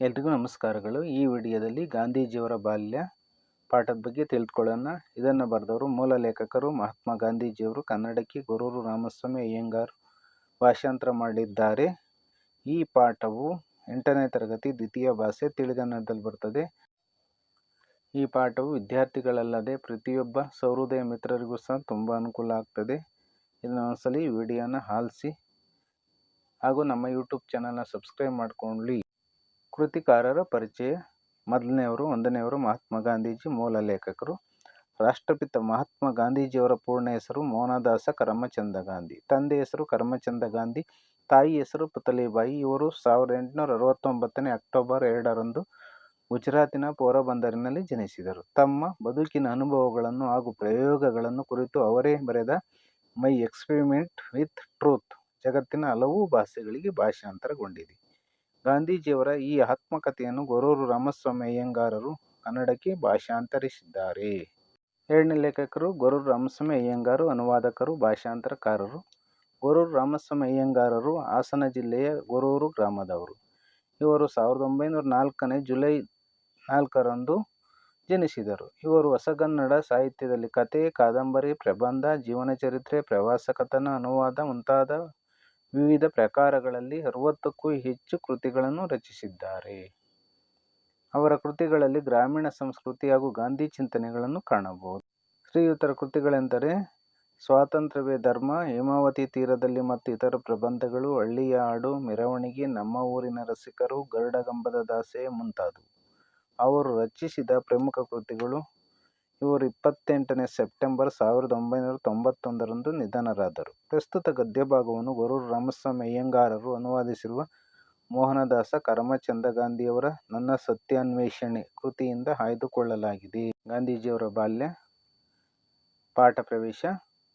ಎಲ್ರಿಗೂ ನಮಸ್ಕಾರಗಳು. ಈ ವಿಡಿಯೋದಲ್ಲಿ ಗಾಂಧೀಜಿಯವರ ಬಾಲ್ಯ ಪಾಠದ ಬಗ್ಗೆ ತಿಳಿದುಕೊಳ್ಳೋಣ ಇದನ್ನು ಬರೆದವರು ಮೂಲ ಲೇಖಕರು ಮಹಾತ್ಮ ಗಾಂಧೀಜಿಯವರು. ಕನ್ನಡಕ್ಕೆ ಗುರೂರು ರಾಮಸ್ವಾಮಿ ಅಯ್ಯಂಗಾರ್ ಭಾಷಾಂತರ ಮಾಡಿದ್ದಾರೆ. ಈ ಪಾಠವು ಎಂಟನೇ ತರಗತಿ ದ್ವಿತೀಯ ಭಾಷೆ ತಿಳಿಗನ್ನಡದಲ್ಲಿ ಬರ್ತದೆ. ಈ ಪಾಠವು ವಿದ್ಯಾರ್ಥಿಗಳಲ್ಲದೆ ಪ್ರತಿಯೊಬ್ಬ ಸೌಹೃದಯ ಮಿತ್ರರಿಗೂ ಸಹ ತುಂಬ ಅನುಕೂಲ ಆಗ್ತದೆ. ಇದನ್ನು ಒಂದ್ಸಲಿ ವಿಡಿಯೋನ ಹಾಲಿಸಿ ಹಾಗೂ ನಮ್ಮ ಯೂಟ್ಯೂಬ್ ಚಾನಲ್ನ ಸಬ್ಸ್ಕ್ರೈಬ್ ಮಾಡ್ಕೊಳ್ಳಿ. ಕೃತಿಕಾರರ ಪರಿಚಯ. ಮೊದಲನೆಯವರು, ಒಂದನೆಯವರು ಮಹಾತ್ಮ ಗಾಂಧೀಜಿ, ಮೂಲ ಲೇಖಕರು. ರಾಷ್ಟ್ರಪಿತ ಮಹಾತ್ಮ ಗಾಂಧೀಜಿಯವರ ಪೂರ್ಣ ಹೆಸರು ಮೋಹನದಾಸ ಕರಮಚಂದ ಗಾಂಧಿ. ತಂದೆ ಹೆಸರು ಕರಮಚಂದ ಗಾಂಧಿ. ತಾಯಿ ಹೆಸರು ಪುತಲಿಬಾಯಿ ಇವರು ಸಾವಿರದ ಎಂಟುನೂರ ಅರವತ್ತೊಂಬತ್ತನೇ ಅಕ್ಟೋಬರ್ ಎರಡರಂದು ಗುಜರಾತಿನ ಪೋರಬಂದರಿನಲ್ಲಿ ಜನಿಸಿದರು. ತಮ್ಮ ಬದುಕಿನ ಅನುಭವಗಳನ್ನು ಹಾಗೂ ಪ್ರಯೋಗಗಳನ್ನು ಕುರಿತು ಅವರೇ ಬರೆದ ಮೈ ಎಕ್ಸ್ಪೆರಿಮೆಂಟ್ ವಿತ್ ಟ್ರೂತ್. ಜಗತ್ತಿನ ಹಲವು ಭಾಷೆಗಳಿಗೆ ಭಾಷಾಂತರಗೊಂಡಿದೆ. ಗಾಂಧೀಜಿಯವರ ಈ ಆತ್ಮಕಥೆಯನ್ನು ಗೊರೂರು ರಾಮಸ್ವಾಮಿ ಅಯ್ಯಂಗಾರರು ಕನ್ನಡಕ್ಕೆ ಭಾಷಾಂತರಿಸಿದ್ದಾರೆ. ಎರಡನೇ ಲೇಖಕರು ಗೊರೂರು ರಾಮಸ್ವಾಮಿ ಅಯ್ಯಂಗಾರು, ಅನುವಾದಕರು, ಭಾಷಾಂತರಕಾರರು. ಗೊರೂರು ರಾಮಸ್ವಾಮಿ ಅಯ್ಯಂಗಾರರು ಹಾಸನ ಜಿಲ್ಲೆಯ ಗೊರೂರು ಗ್ರಾಮದವರು. ಇವರು ಸಾವಿರದ ಒಂಬೈನೂರ ನಾಲ್ಕನೇ ಜುಲೈ ನಾಲ್ಕರಂದು ಜನಿಸಿದರು. ಇವರು ಹೊಸಗನ್ನಡ ಸಾಹಿತ್ಯದಲ್ಲಿ ಕತೆ ಕಾದಂಬರಿ, ಪ್ರಬಂಧ, ಜೀವನ ಚರಿತ್ರೆ, ಪ್ರವಾಸ ಕಥನ, ಅನುವಾದ ಮುಂತಾದ ವಿವಿಧ ಪ್ರಕಾರಗಳಲ್ಲಿ ಅರವತ್ತಕ್ಕೂ ಹೆಚ್ಚು ಕೃತಿಗಳನ್ನು ರಚಿಸಿದ್ದಾರೆ. ಅವರ ಕೃತಿಗಳಲ್ಲಿ ಗ್ರಾಮೀಣ ಸಂಸ್ಕೃತಿ ಹಾಗೂ ಗಾಂಧಿ ಚಿಂತನೆಗಳನ್ನು ಕಾಣಬಹುದು. ಶ್ರೀಯುತರ ಕೃತಿಗಳೆಂದರೆ ಸ್ವಾತಂತ್ರ್ಯವೇ ಧರ್ಮ, ಹೇಮಾವತಿ ತೀರದಲ್ಲಿ ಮತ್ತು ಇತರ ಪ್ರಬಂಧಗಳು, ಹಳ್ಳಿಯ ಹಾಡು ಮೆರವಣಿಗೆ, ನಮ್ಮ ಊರಿನ ರಸಿಕರು, ಗರುಡಗಂಬದ ದಾಸೆ ಮುಂತಾದವು. ಅವರು ರಚಿಸಿದ ಪ್ರಮುಖ ಕೃತಿಗಳು ಇವರು ಇಪ್ಪತ್ತೆಂಟನೇ ಸೆಪ್ಟೆಂಬರ್ ಸಾವಿರದ ಒಂಬೈನೂರ ತೊಂಬತ್ತೊಂದರಂದು ನಿಧನರಾದರು. ಪ್ರಸ್ತುತ ಗದ್ಯಭಾಗವನ್ನು ಗೊರೂರು ರಾಮಸ್ವಾಮಿ ಅಯ್ಯಂಗಾರರು ಅನುವಾದಿಸಿರುವ ಮೋಹನದಾಸ ಕರಮಚಂದ ಗಾಂಧಿಯವರ ನನ್ನ ಸತ್ಯಾನ್ವೇಷಣೆ ಕೃತಿಯಿಂದ ಆಯ್ದುಕೊಳ್ಳಲಾಗಿದೆ. ಗಾಂಧೀಜಿಯವರ ಬಾಲ್ಯ, ಪಾಠ ಪ್ರವೇಶ,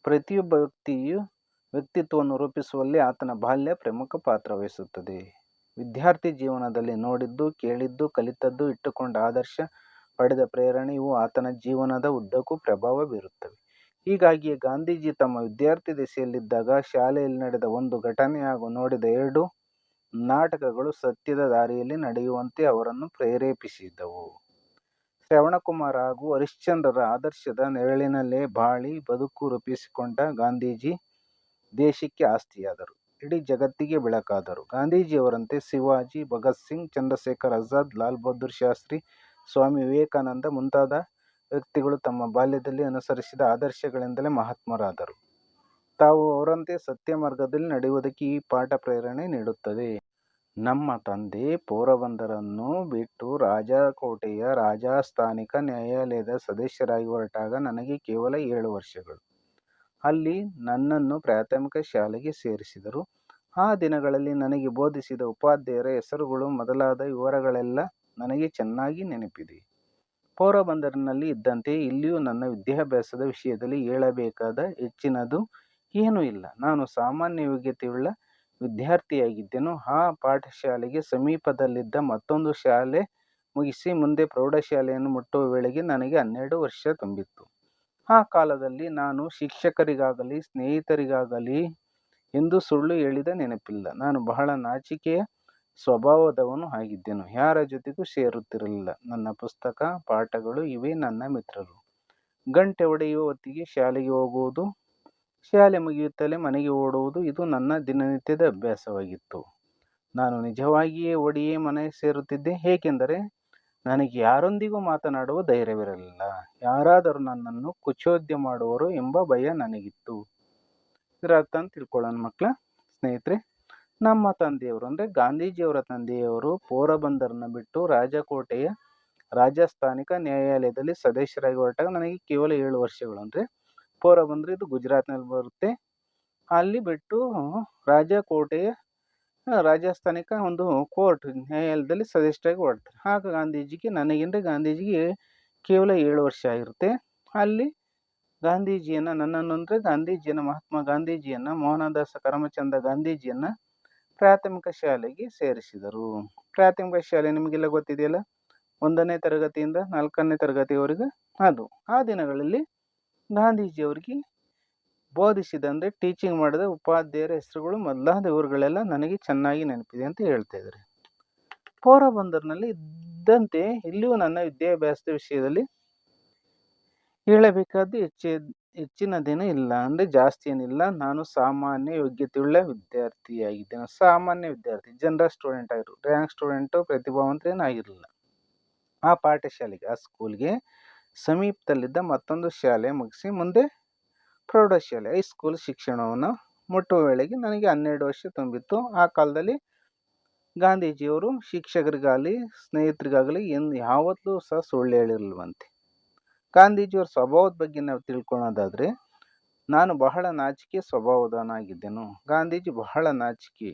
ಪ್ರತಿಯೊಬ್ಬ ವ್ಯಕ್ತಿಯು ವ್ಯಕ್ತಿತ್ವವನ್ನು ರೂಪಿಸುವಲ್ಲಿ ಆತನ ಬಾಲ್ಯ ಪ್ರಮುಖ ಪಾತ್ರ ವಹಿಸುತ್ತದೆ. ವಿದ್ಯಾರ್ಥಿ ಜೀವನದಲ್ಲಿ ನೋಡಿದ್ದು, ಕೇಳಿದ್ದು, ಕಲಿತದ್ದು, ಇಟ್ಟುಕೊಂಡ ಆದರ್ಶ ಪಡೆದ ಪ್ರೇರಣೆ ಇವು ಆತನ ಜೀವನದ ಉದ್ದಕ್ಕೂ ಪ್ರಭಾವ ಬೀರುತ್ತವೆ ಹೀಗಾಗಿಯೇ ಗಾಂಧೀಜಿ ತಮ್ಮ ವಿದ್ಯಾರ್ಥಿ ದೆಸೆಯಲ್ಲಿದ್ದಾಗ ಶಾಲೆಯಲ್ಲಿ ನಡೆದ ಒಂದು ಘಟನೆ ಹಾಗೂ ನೋಡಿದ ಎರಡು ನಾಟಕಗಳು ಸತ್ಯದ ದಾರಿಯಲ್ಲಿ ನಡೆಯುವಂತೆ ಅವರನ್ನು ಪ್ರೇರೇಪಿಸಿದವು. ಶ್ರವಣಕುಮಾರ್ ಹಾಗೂ ಹರಿಶ್ಚಂದ್ರರ ಆದರ್ಶದ ನೆರಳಿನಲ್ಲೇ ಬಾಳಿ ಬದುಕು ರೂಪಿಸಿಕೊಂಡ ಗಾಂಧೀಜಿ ದೇಶಕ್ಕೆ ಆಸ್ತಿಯಾದರು. ಇಡೀ ಜಗತ್ತಿಗೆ ಬೆಳಕಾದರು. ಗಾಂಧೀಜಿಯವರಂತೆ ಶಿವಾಜಿ, ಭಗತ್ ಸಿಂಗ್, ಚಂದ್ರಶೇಖರ್ ಆಜಾದ್, ಲಾಲ್ ಬಹದ್ದೂರ್ ಶಾಸ್ತ್ರಿ ಸ್ವಾಮಿ ವಿವೇಕಾನಂದ ಮುಂತಾದ ವ್ಯಕ್ತಿಗಳು ತಮ್ಮ ಬಾಲ್ಯದಲ್ಲಿ ಅನುಸರಿಸಿದ ಆದರ್ಶಗಳಿಂದಲೇ ಮಹಾತ್ಮರಾದರು. ತಾವು ಅವರಂತೆ ಸತ್ಯ ಮಾರ್ಗದಲ್ಲಿ ನಡೆಯುವುದಕ್ಕೆ ಈ ಪಾಠ ಪ್ರೇರಣೆ ನೀಡುತ್ತದೆ. ನಮ್ಮ ತಂದೆ ಪೋರಬಂದರನ್ನು ಬಿಟ್ಟು ರಾಜಕೋಟೆಯ ರಾಜಸ್ಥಾನಿಕ ನ್ಯಾಯಾಲಯದ ಸದಸ್ಯರಾಗಿ ಹೊರಟಾಗ ನನಗೆ ಕೇವಲ ಏಳು ವರ್ಷಗಳು. ಅಲ್ಲಿ ನನ್ನನ್ನು ಪ್ರಾಥಮಿಕ ಶಾಲೆಗೆ ಸೇರಿಸಿದರು. ಆ ದಿನಗಳಲ್ಲಿ ನನಗೆ ಬೋಧಿಸಿದ ಉಪಾಧ್ಯಾಯರ ಹೆಸರುಗಳು, ಮೊದಲಾದ ವಿವರಗಳೆಲ್ಲ ನನಗೆ ಚೆನ್ನಾಗಿ ನೆನಪಿದೆ. ಪೋರಬಂದರಿನಲ್ಲಿ ಇದ್ದಂತೆ ಇಲ್ಲಿಯೂ ನನ್ನ ವಿದ್ಯಾಭ್ಯಾಸದ ವಿಷಯದಲ್ಲಿ ಹೇಳಬೇಕಾದ ಹೆಚ್ಚಿನದು ಏನೂ ಇಲ್ಲ. ನಾನು ಸಾಮಾನ್ಯ ಯೋಗ್ಯತೆಯುಳ್ಳ ವಿದ್ಯಾರ್ಥಿಯಾಗಿದ್ದೆನು. ಆ ಪಾಠಶಾಲೆಗೆ ಸಮೀಪದಲ್ಲಿದ್ದ ಮತ್ತೊಂದು ಶಾಲೆ ಮುಗಿಸಿ ಮುಂದೆ ಪ್ರೌಢಶಾಲೆಯನ್ನು ಮುಟ್ಟುವ ವೇಳೆಗೆ ನನಗೆ ಹನ್ನೆರಡು ವರ್ಷ ತುಂಬಿತ್ತು. ಆ ಕಾಲದಲ್ಲಿ ನಾನು ಶಿಕ್ಷಕರಿಗಾಗಲಿ, ಸ್ನೇಹಿತರಿಗಾಗಲಿ ಎಂದು ಸುಳ್ಳು ಹೇಳಿದ ನೆನಪಿಲ್ಲ. ನಾನು ಬಹಳ ನಾಚಿಕೆಯ ಸ್ವಭಾವದವನು ಆಗಿದ್ದೆನು. ಯಾರ ಜೊತೆಗೂ ಸೇರುತ್ತಿರಲಿಲ್ಲ. ನನ್ನ ಪುಸ್ತಕ, ಪಾಠಗಳು ಇವೇ ನನ್ನ ಮಿತ್ರರು. ಗಂಟೆ ಹೊಡೆಯುವ ಹೊತ್ತಿಗೆ ಶಾಲೆಗೆ ಹೋಗುವುದು, ಶಾಲೆ ಮುಗಿಯುತ್ತಲೇ ಮನೆಗೆ ಓಡುವುದು, ಇದು ನನ್ನ ದಿನನಿತ್ಯದ ಅಭ್ಯಾಸವಾಗಿತ್ತು. ನಾನು ನಿಜವಾಗಿಯೇ ಒಡೆಯೇ ಮನೆ ಸೇರುತ್ತಿದ್ದೆ, ಏಕೆಂದರೆ ನನಗೆ ಯಾರೊಂದಿಗೂ ಮಾತನಾಡುವ ಧೈರ್ಯವಿರಲಿಲ್ಲ. ಯಾರಾದರೂ ನನ್ನನ್ನು ಕುಚೋದ್ಯ ಮಾಡುವರು ಎಂಬ ಭಯ ನನಗಿತ್ತು. ಇದರ ಅರ್ಥ ಅಂತ ತಿಳ್ಕೊಳ್ಳೋಣ ಮಕ್ಕಳ, ಸ್ನೇಹಿತರೆ ನಮ್ಮ ತಂದೆಯವರು, ಅಂದರೆ ಗಾಂಧೀಜಿಯವರ ತಂದೆಯವರು ಪೋರಬಂದರನ್ನ ಬಿಟ್ಟು ರಾಜಕೋಟೆಯ ರಾಜಸ್ಥಾನಿಕ ನ್ಯಾಯಾಲಯದಲ್ಲಿ ಸದಸ್ಯರಾಗಿ ಹೊರಟಾಗ ನನಗೆ ಕೇವಲ ಏಳು ವರ್ಷಗಳು. ಅಂದರೆ ಪೋರಬಂದರ್ ಇದು ಗುಜರಾತ್ನಲ್ಲಿ ಬರುತ್ತೆ. ಅಲ್ಲಿ ಬಿಟ್ಟು ರಾಜಕೋಟೆಯ ರಾಜಸ್ಥಾನಿಕ ಒಂದು ಕೋರ್ಟ್, ನ್ಯಾಯಾಲಯದಲ್ಲಿ ಸದಸ್ಯರಾಗಿ ಹೊರಡ್ತಾರೆ. ಆಗ ಗಾಂಧೀಜಿಗೆ ನನಗೆಂದರೆ ಗಾಂಧೀಜಿಗೆ ಕೇವಲ ಏಳು ವರ್ಷ ಆಗಿರುತ್ತೆ. ಅಲ್ಲಿ ಗಾಂಧೀಜಿಯನ್ನು, ನನ್ನನ್ನು, ಅಂದರೆ ಗಾಂಧೀಜಿಯನ್ನು, ಮಹಾತ್ಮ ಗಾಂಧೀಜಿಯನ್ನು, ಮೋಹನದಾಸ ಕರಮಚಂದ ಗಾಂಧೀಜಿಯನ್ನು ಪ್ರಾಥಮಿಕ ಶಾಲೆಗೆ ಸೇರಿಸಿದರು. ಪ್ರಾಥಮಿಕ ಶಾಲೆ ನಿಮಗೆಲ್ಲ ಗೊತ್ತಿದೆಯಲ್ಲ? ಒಂದನೇ ತರಗತಿಯಿಂದ ನಾಲ್ಕನೇ ತರಗತಿಯವರೆಗೆ ಅದು. ಆ ದಿನಗಳಲ್ಲಿ ಗಾಂಧೀಜಿಯವರಿಗೆ ಬೋಧಿಸಿದ ಅಂದರೆ ಟೀಚಿಂಗ್ ಮಾಡಿದ ಉಪಾಧ್ಯಾಯರ ಹೆಸರುಗಳು ಮೊದಲಾದ ಇವರುಗಳೆಲ್ಲ ನನಗೆ ಚೆನ್ನಾಗಿ ನೆನಪಿದೆ ಅಂತ ಹೇಳ್ತಾ ಇದ್ದಾರೆ. ಪೋರಬಂದರ್ನಲ್ಲಿ ಇದ್ದಂತೆ ಇಲ್ಲಿಯೂ ನನ್ನ ವಿದ್ಯಾಭ್ಯಾಸದ ವಿಷಯದಲ್ಲಿ ಹೇಳಬೇಕಾದ್ದು ಹೆಚ್ಚು ಹೆಚ್ಚಿನದೇನೂ ಇಲ್ಲ. ಅಂದರೆ ಜಾಸ್ತಿ ಏನಿಲ್ಲ. ನಾನು ಸಾಮಾನ್ಯ ಯೋಗ್ಯತೆಯುಳ್ಳ ವಿದ್ಯಾರ್ಥಿಯಾಗಿದ್ದೇನೆ. ಸಾಮಾನ್ಯ ವಿದ್ಯಾರ್ಥಿ ಜನರಲ್ ಸ್ಟೂಡೆಂಟ್ ಆಗಿರು ರ್ಯಾಂಕ್ ಸ್ಟೂಡೆಂಟು ಪ್ರತಿಭಾವಂತರೇನು ಆಗಿರಲಿಲ್ಲ ಆ ಪಾಠಶಾಲೆಗೆ, ಆ ಸ್ಕೂಲ್ಗೆ ಸಮೀಪದಲ್ಲಿದ್ದ ಮತ್ತೊಂದು ಶಾಲೆ ಮುಗಿಸಿ ಮುಂದೆ ಪ್ರೌಢಶಾಲೆ ಹೈಸ್ಕೂಲ್ ಶಿಕ್ಷಣವನ್ನು ಮುಟ್ಟುವ ವೇಳೆಗೆ ನನಗೆ ಹನ್ನೆರಡು ವರ್ಷ ತುಂಬಿತ್ತು. ಆ ಕಾಲದಲ್ಲಿ ಗಾಂಧೀಜಿಯವರು ಶಿಕ್ಷಕರಿಗಾಗಲಿ, ಸ್ನೇಹಿತರಿಗಾಗಲಿ ಎಂದು ಯಾವತ್ತೂ ಸಹ ಸುಳ್ಳು ಹೇಳಿರಲಿಲ್ವಂತೆ. ಗಾಂಧೀಜಿಯವರ ಸ್ವಭಾವದ ಬಗ್ಗೆ ನಾವು ತಿಳ್ಕೊಳ್ಳೋದಾದ್ರೆ ನಾನು ಬಹಳ ನಾಚಿಕೆ ಸ್ವಭಾವದವನಾಗಿದ್ದೆನು. ಗಾಂಧೀಜಿ ಬಹಳ ನಾಚಿಕೆ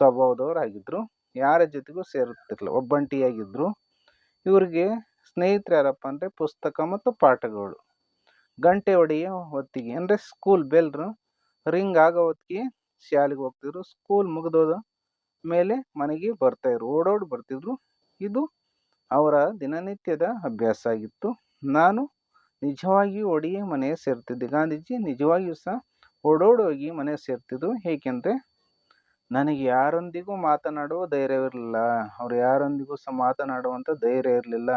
ಸ್ವಭಾವದವರಾಗಿದ್ದರು ಯಾರ ಜೊತೆಗೂ ಸೇರುತ್ತಿರಲಿಲ್ಲ. ಒಬ್ಬಂಟಿಯಾಗಿದ್ದರು ಇವರಿಗೆ ಸ್ನೇಹಿತರು ಯಾರಪ್ಪ ಅಂದರೆ ಪುಸ್ತಕ ಮತ್ತು ಪಾಠಗಳು. ಗಂಟೆ ಒಡೆಯ ಹೊತ್ತಿಗೆ, ಅಂದರೆ ಸ್ಕೂಲ್ ಬೆಲ್ರು ರಿಂಗ್ ಆಗೋ ಹೊತ್ತಿಗೆ ಶಾಲೆಗೆ ಹೋಗ್ತಿದ್ರು. ಸ್ಕೂಲ್ ಮುಗಿದೋದ ಮೇಲೆ ಮನೆಗೆ ಬರ್ತಾಯಿದ್ರು ಓಡೋಡಿ ಬರ್ತಿದ್ರು. ಇದು ಅವರ ದಿನನಿತ್ಯದ ಅಭ್ಯಾಸ ಆಗಿತ್ತು. ನಾನು ನಿಜವಾಗಿಯೂ ಒಡೆಯ ಮನೆ ಸೇರ್ತಿದ್ದೆ. ಗಾಂಧೀಜಿ ನಿಜವಾಗಿಯೂ ಸಹ ಓಡೋಡೋಗಿ ಮನೆ ಸೇರ್ತಿದ್ದು ಏಕೆಂದರೆ ನನಗೆ ಯಾರೊಂದಿಗೂ ಮಾತನಾಡುವ ಧೈರ್ಯವಿರಲಿಲ್ಲ ಅವ್ರು ಯಾರೊಂದಿಗೂ ಸಹ ಮಾತನಾಡುವಂಥ ಧೈರ್ಯ ಇರಲಿಲ್ಲ.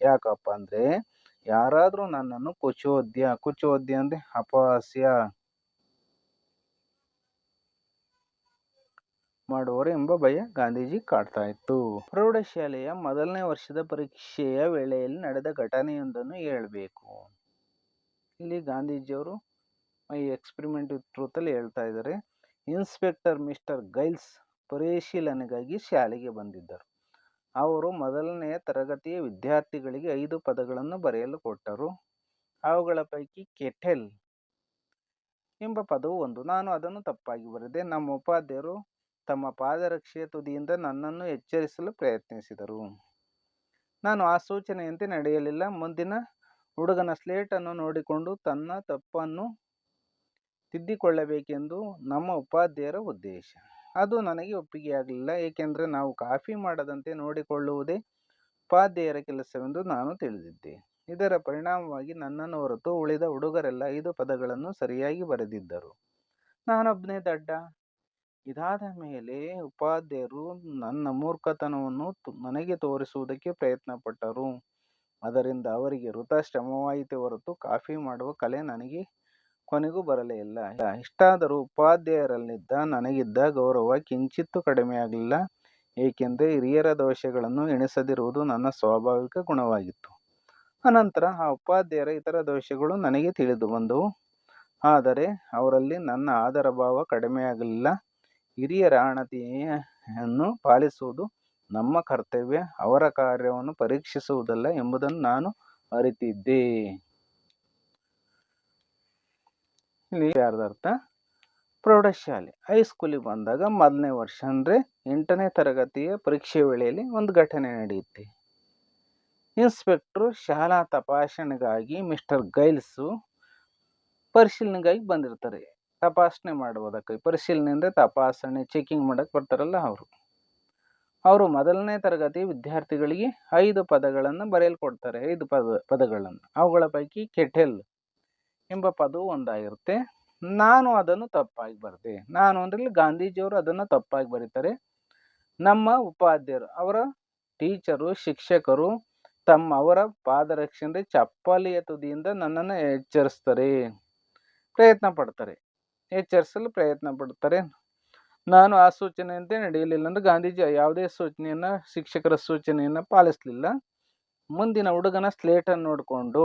ಯಾಕಪ್ಪ ಅಂದರೆ ಯಾರಾದರೂ ನನ್ನನ್ನು ಕುಚೋದ್ಯ ಕುಚೋದ್ಯ ಅಂದರೆ ಅಪಹಾಸ್ಯ. ಮಾಡುವರು ಎಂಬ ಭಯ ಗಾಂಧೀಜಿ ಕಾಡ್ತಾ ಇತ್ತು. ಪ್ರೌಢಶಾಲೆಯ ಮೊದಲನೇ ವರ್ಷದ ಪರೀಕ್ಷೆಯ ವೇಳೆಯಲ್ಲಿ ನಡೆದ ಘಟನೆಯೊಂದನ್ನು ಹೇಳಬೇಕು. ಇಲ್ಲಿ ಗಾಂಧೀಜಿಯವರು ಮೈ ಎಕ್ಸ್ಪೆರಿಮೆಂಟ್ ವಿತ್ ಟ್ರೂತಲ್ಲಿ ಹೇಳ್ತಾ ಇದ್ದಾರೆ. ಇನ್ಸ್ಪೆಕ್ಟರ್ ಮಿಸ್ಟರ್ ಗೈಲ್ಸ್ ಪರಿಶೀಲನೆಗಾಗಿ ಶಾಲೆಗೆ ಬಂದಿದ್ದರು. ಅವರು ಮೊದಲನೆಯ ತರಗತಿಯ ವಿದ್ಯಾರ್ಥಿಗಳಿಗೆ ಐದು ಪದಗಳನ್ನು ಬರೆಯಲು ಕೊಟ್ಟರು. ಅವುಗಳ ಪೈಕಿ ಕೆಟೆಲ್ ಎಂಬ ಪದವು ಒಂದು. ನಾನು ಅದನ್ನು ತಪ್ಪಾಗಿ ಬರೆದೆ. ನಮ್ಮ ಉಪಾಧ್ಯಾಯರು ತಮ್ಮ ಪಾದರಕ್ಷೆಯ ತುದಿಯಿಂದ ನನ್ನನ್ನು ಎಚ್ಚರಿಸಲು ಪ್ರಯತ್ನಿಸಿದರು. ನಾನು ಆ ಸೂಚನೆಯಂತೆ ನಡೆಯಲಿಲ್ಲ. ಮುಂದಿನ ಹುಡುಗನ ಸ್ಲೇಟನ್ನು ನೋಡಿಕೊಂಡು ತನ್ನ ತಪ್ಪನ್ನು ತಿದ್ದಿಕೊಳ್ಳಬೇಕೆಂದು ನಮ್ಮ ಉಪಾಧ್ಯಾಯರ ಉದ್ದೇಶ. ಅದು ನನಗೆ ಒಪ್ಪಿಗೆಯಾಗಲಿಲ್ಲ. ಏಕೆಂದರೆ ನಾವು ಕಾಫಿ ಮಾಡದಂತೆ ನೋಡಿಕೊಳ್ಳುವುದೇ ಉಪಾಧ್ಯಾಯರ ಕೆಲಸವೆಂದು ನಾನು ತಿಳಿದಿದ್ದೆ. ಇದರ ಪರಿಣಾಮವಾಗಿ ನನ್ನನ್ನು ಹೊರತು ಉಳಿದ ಹುಡುಗರೆಲ್ಲ ಐದು ಪದಗಳನ್ನು ಸರಿಯಾಗಿ ಬರೆದಿದ್ದರು. ನಾನೊಬ್ಬನೇ ದಡ್ಡ. ಇದಾದ ಮೇಲೆ ಉಪಾಧ್ಯಾಯರು ನನ್ನ ಮೂರ್ಖತನವನ್ನು ನನಗೆ ತೋರಿಸುವುದಕ್ಕೆ ಪ್ರಯತ್ನಪಟ್ಟರು. ಅದರಿಂದ ಅವರಿಗೆ ವೃಥಾ ಶ್ರಮವಾಯಿತೇ ಹೊರತು ಕಾಫಿ ಮಾಡುವ ಕಲೆ ನನಗೆ ಕೊನೆಗೂ ಬರಲೇ ಇಲ್ಲ. ಇಷ್ಟಾದರೂ ಉಪಾಧ್ಯಾಯರಲ್ಲಿದ್ದ ನನಗಿದ್ದ ಗೌರವ ಕಿಂಚಿತ್ತೂ ಕಡಿಮೆಯಾಗಲಿಲ್ಲ. ಏಕೆಂದರೆ ಹಿರಿಯರ ದೋಷಗಳನ್ನು ಎಣಿಸದಿರುವುದು ನನ್ನ ಸ್ವಾಭಾವಿಕ ಗುಣವಾಗಿತ್ತು. ಅನಂತರ ಆ ಉಪಾಧ್ಯಾಯರ ಇತರ ದೋಷಗಳು ನನಗೆ ತಿಳಿದು ಬಂದವು. ಆದರೆ ಅವರಲ್ಲಿ ನನ್ನ ಆದರ ಭಾವ ಕಡಿಮೆಯಾಗಲಿಲ್ಲ. ಹಿರಿಯರ ಅಣತಿಯನ್ನು ಪಾಲಿಸುವುದು ನಮ್ಮ ಕರ್ತವ್ಯ. ಅವರ ಕಾರ್ಯವನ್ನು ಪರೀಕ್ಷಿಸುವುದಲ್ಲ ಎಂಬುದನ್ನು ನಾನು ಅರಿತಿದ್ದೆ. ಇಲ್ಲಿ ಯಾರ್ದರ್ಥ? ಪ್ರೌಢಶಾಲೆ. ಹೈಸ್ಕೂಲಿಗೆ ಬಂದಾಗ ಮೊದಲನೇ ವರ್ಷ, ಅಂದರೆ ಎಂಟನೇ ತರಗತಿಯ ಪರೀಕ್ಷೆ ವೇಳೆಯಲ್ಲಿ ಒಂದು ಘಟನೆ ನಡೆಯುತ್ತೆ. ಇನ್ಸ್ಪೆಕ್ಟ್ರು ಶಾಲಾ ತಪಾಸಣೆಗಾಗಿ ಮಿಸ್ಟರ್ ಗೈಲ್ಸು ಪರಿಶೀಲನೆಗಾಗಿ ಬಂದಿರ್ತಾರೆ. ತಪಾಸಣೆ ಮಾಡುವುದಕ್ಕೆ ಪರಿಶೀಲನೆ ಅಂದರೆ ತಪಾಸಣೆ ಚೆಕಿಂಗ್ ಮಾಡಕ್ಕೆ ಬರ್ತಾರಲ್ಲ ಅವರು. ಅವರು ಮೊದಲನೇ ತರಗತಿ ವಿದ್ಯಾರ್ಥಿಗಳಿಗೆ ಐದು ಪದಗಳನ್ನು ಬರೆಯಲು ಕೊಡ್ತಾರೆ ಐದು ಪದ, ಪದಗಳನ್ನು. ಅವುಗಳ ಪೈಕಿ ಕೆಟೆಲ್ ಎಂಬ ಪದವು ಒಂದಾಗಿರುತ್ತೆ. ನಾನು ಅದನ್ನು ತಪ್ಪಾಗಿ ಬರೆದೆ. ನಾನು ಅಂದರೆ ಗಾಂಧೀಜಿಯವರು ಅದನ್ನು ತಪ್ಪಾಗಿ ಬರೀತಾರೆ. ನಮ್ಮ ಉಪಾಧ್ಯಾಯರು ಅವರ ಟೀಚರು, ಶಿಕ್ಷಕರು ತಮ್ಮ ಅವರ ಪಾದರಕ್ಷಣೆ ಚಪ್ಪಲಿಯ ತುದಿಯಿಂದ ನನ್ನನ್ನು ಎಚ್ಚರಿಸ್ತಾರೆ, ಪ್ರಯತ್ನ ಪಡ್ತಾರೆ. ಎಚ್ಚರಿಸಲು ಪ್ರಯತ್ನ ಪಡ್ತಾರೆ ನಾನು ಆ ಸೂಚನೆಯಂತೆ ನಡೆಯಲಿಲ್ಲ ಅಂದ್ರೆ ಗಾಂಧೀಜಿ ಯಾವುದೇ ಸೂಚನೆಯನ್ನು, ಶಿಕ್ಷಕರ ಸೂಚನೆಯನ್ನು ಪಾಲಿಸಲಿಲ್ಲ. ಮುಂದಿನ ಹುಡುಗನ ಸ್ಲೇಟನ್ನು ನೋಡಿಕೊಂಡು,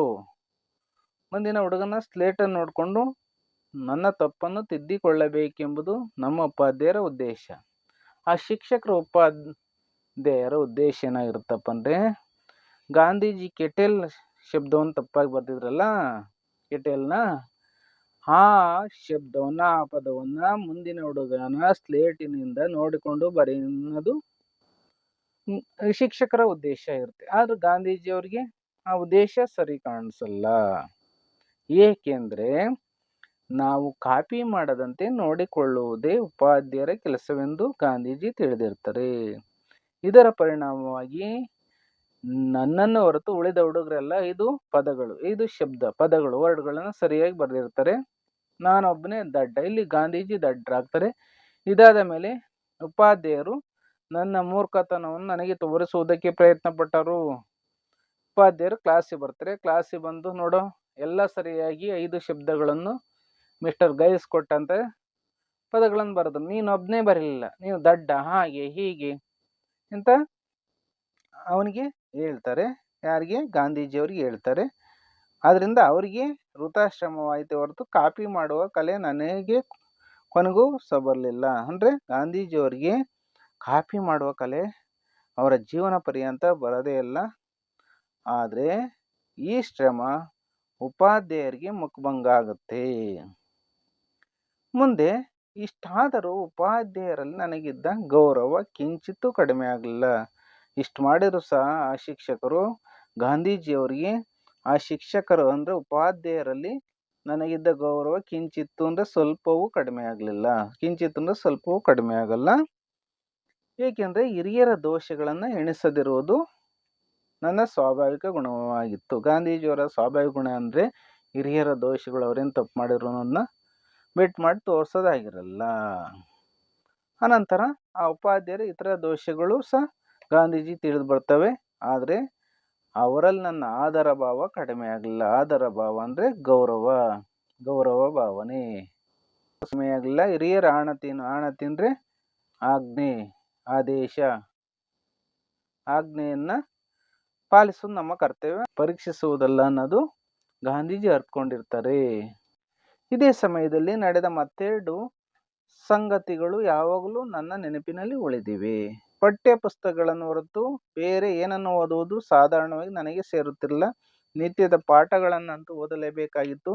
ಮುಂದಿನ ಹುಡುಗನ ಸ್ಲೇಟನ್ನು ನೋಡಿಕೊಂಡು ನನ್ನ ತಪ್ಪನ್ನು ತಿದ್ದಿಕೊಳ್ಳಬೇಕೆಂಬುದು ನಮ್ಮ ಉಪಾಧ್ಯಾಯರ ಉದ್ದೇಶ. ಆ ಶಿಕ್ಷಕರ ಉಪಾಧ್ಯಾಯರ ಉದ್ದೇಶ ಏನಾಗಿರುತ್ತಪ್ಪ ಅಂದರೆ, ಗಾಂಧೀಜಿ ಕೆಟೆಲ್ ಶಬ್ದವನ್ನು ತಪ್ಪಾಗಿ ಬರ್ತಿದ್ರಲ್ಲ ಕೆಟೆಲ್ನ ಆ ಶಬ್ದವನ್ನ ಆ ಪದವನ್ನ ಮುಂದಿನ ಹುಡುಗನ ಸ್ಲೇಟಿನಿಂದ ನೋಡಿಕೊಂಡು ಬರೆಯುವುದು ಶಿಕ್ಷಕರ ಉದ್ದೇಶ ಇರುತ್ತೆ. ಆದ್ರೆ ಗಾಂಧೀಜಿಯವರಿಗೆ ಆ ಉದ್ದೇಶ ಸರಿ ಕಾಣಿಸಲ್ಲ. ಏಕೆಂದ್ರೆ ನಾವು ಕಾಪಿ ಮಾಡದಂತೆ ನೋಡಿಕೊಳ್ಳುವುದೇ ಉಪಾಧ್ಯಾಯರ ಕೆಲಸವೆಂದು ಗಾಂಧೀಜಿ ತಿಳಿದಿರ್ತಾರೆ. ಇದರ ಪರಿಣಾಮವಾಗಿ ನನ್ನನ್ನು ಹೊರತು ಉಳಿದ ಹುಡುಗರೆಲ್ಲ ಇದು ಪದಗಳು, ಇದು ಶಬ್ದ, ಪದಗಳು, ವರ್ಡ್ಗಳನ್ನು ಸರಿಯಾಗಿ ಬರೆದಿರ್ತಾರೆ. ನಾನೊಬ್ಬನೇ ದಡ್ಡ. ಇಲ್ಲಿ ಗಾಂಧೀಜಿ ದಡ್ಡರಾಗ್ತಾರೆ. ಇದಾದ ಮೇಲೆ ಉಪಾಧ್ಯಾಯರು ನನ್ನ ಮೂರ್ಖತನವನ್ನು ನನಗೆ ತೋರಿಸುವುದಕ್ಕೆ ಪ್ರಯತ್ನ ಪಟ್ಟರು ಉಪಾಧ್ಯಾಯರು ಕ್ಲಾಸಿಗೆ ಬರ್ತಾರೆ. ಕ್ಲಾಸಿಗೆ ಬಂದು ನೋಡೋ, ಎಲ್ಲ ಸರಿಯಾಗಿ ಐದು ಶಬ್ದಗಳನ್ನು ಮಿಸ್ಟರ್ ಗೈಸ್ ಕೊಟ್ಟಂತೆ. ಪದಗಳನ್ನು ಬರೆದ್ರು. ನೀನು ಒಬ್ಬನೇ ಬರಲಿಲ್ಲ. ನೀವು ದಡ್ಡ, ಹಾಗೆ, ಹೀಗೆ ಅಂತ ಅವನಿಗೆ ಹೇಳ್ತಾರೆ. ಯಾರಿಗೆ? ಗಾಂಧೀಜಿಯವ್ರಿಗೆ ಹೇಳ್ತಾರೆ. ಆದ್ದರಿಂದ ಅವರಿಗೆ ವೃತಾಶ್ರಮವಾಯಿತು ಹೊರತು ಕಾಪಿ ಮಾಡುವ ಕಲೆ ನನಗೆ ಕೊನೆಗೂ ಸಹ ಬರಲಿಲ್ಲ ಅಂದರೆ ಗಾಂಧೀಜಿಯವರಿಗೆ ಕಾಪಿ ಮಾಡುವ ಕಲೆ ಅವರ ಜೀವನ ಪರ್ಯಂತ ಬರದೇ ಇಲ್ಲ. ಆದರೆ ಈ ಶ್ರಮ ಉಪಾಧ್ಯಾಯರಿಗೆ ಮುಖಭಂಗ ಆಗುತ್ತೆ. ಮುಂದೆ ಇಷ್ಟಾದರೂ ಉಪಾಧ್ಯಾಯರಲ್ಲಿ ನನಗಿದ್ದ ಗೌರವ ಕಿಂಚಿತ್ತೂ ಕಡಿಮೆ ಆಗಲಿಲ್ಲ. ಇಷ್ಟು ಮಾಡಿದರೂ ಸಹ ಆ ಶಿಕ್ಷಕರು ಗಾಂಧೀಜಿಯವರಿಗೆ ಆ ಶಿಕ್ಷಕರು ಅಂದರೆ ಉಪಾಧ್ಯಾಯರಲ್ಲಿ ನನಗಿದ್ದ ಗೌರವ ಕಿಂಚಿತ್ತು ಅಂದರೆ ಸ್ವಲ್ಪವೂ ಕಡಿಮೆ ಆಗಲಿಲ್ಲ. ಕಿಂಚಿತ್ತು ಅಂದರೆ ಸ್ವಲ್ಪವೂ ಕಡಿಮೆ ಆಗಲ್ಲ. ಏಕೆಂದರೆ ಹಿರಿಯರ ದೋಷಗಳನ್ನು ಎಣಿಸದಿರುವುದು ನನ್ನ ಸ್ವಾಭಾವಿಕ ಗುಣವಾಗಿತ್ತು. ಗಾಂಧೀಜಿಯವರ ಸ್ವಾಭಾವಿಕ ಗುಣ ಅಂದರೆ ಹಿರಿಯರ ದೋಷಗಳು ಅವರೇನು ತಪ್ಪು ಮಾಡಿದ್ರು ಅನ್ನೋದನ್ನ ಬೆಟ್ ಮಾಡಿ ತೋರಿಸೋದಾಗಿರಲ್ಲ. ಅನಂತರ ಆ ಉಪಾಧ್ಯಾಯರ ಇತರ ದೋಷಗಳು ಸಹ ಗಾಂಧೀಜಿ ತಿಳಿದು ಬರ್ತವೆ. ಆದರೆ ಅವರಲ್ಲಿ ನನ್ನ ಆದರ ಭಾವ ಕಡಿಮೆ ಆಗಲಿಲ್ಲ. ಆದರ ಭಾವ ಅಂದರೆ ಗೌರವ. ಗೌರವ ಭಾವನೆ. ಕಡಿಮೆ ಆಗಲಿಲ್ಲ. ಹಿರಿಯರ ಆಣತಿನ ಆಣ ಅಂದರೆ ಆಜ್ಞೆ, ಆದೇಶ. ಆಜ್ಞೆಯನ್ನು ಪಾಲಿಸುವುದು ನಮ್ಮ ಕರ್ತವ್ಯ. ಪರೀಕ್ಷಿಸುವುದಲ್ಲ ಅನ್ನೋದು ಗಾಂಧೀಜಿ ಅರ್ತ್ಕೊಂಡಿರ್ತಾರೆ. ಇದೇ ಸಮಯದಲ್ಲಿ ನಡೆದ ಮತ್ತೆರಡು ಸಂಗತಿಗಳು ಯಾವಾಗಲೂ ನನ್ನ ನೆನಪಿನಲ್ಲಿ ಉಳಿದಿವೆ. ಪಠ್ಯ ಪುಸ್ತಕಗಳನ್ನು ಹೊರತು ಬೇರೆ ಏನನ್ನು ಓದುವುದು ಸಾಧಾರಣವಾಗಿ ನನಗೆ ಸೇರುತ್ತಿರಲಿಲ್ಲ. ನಿತ್ಯದ ಪಾಠಗಳನ್ನಂತೂ ಓದಲೇಬೇಕಾಗಿತ್ತು.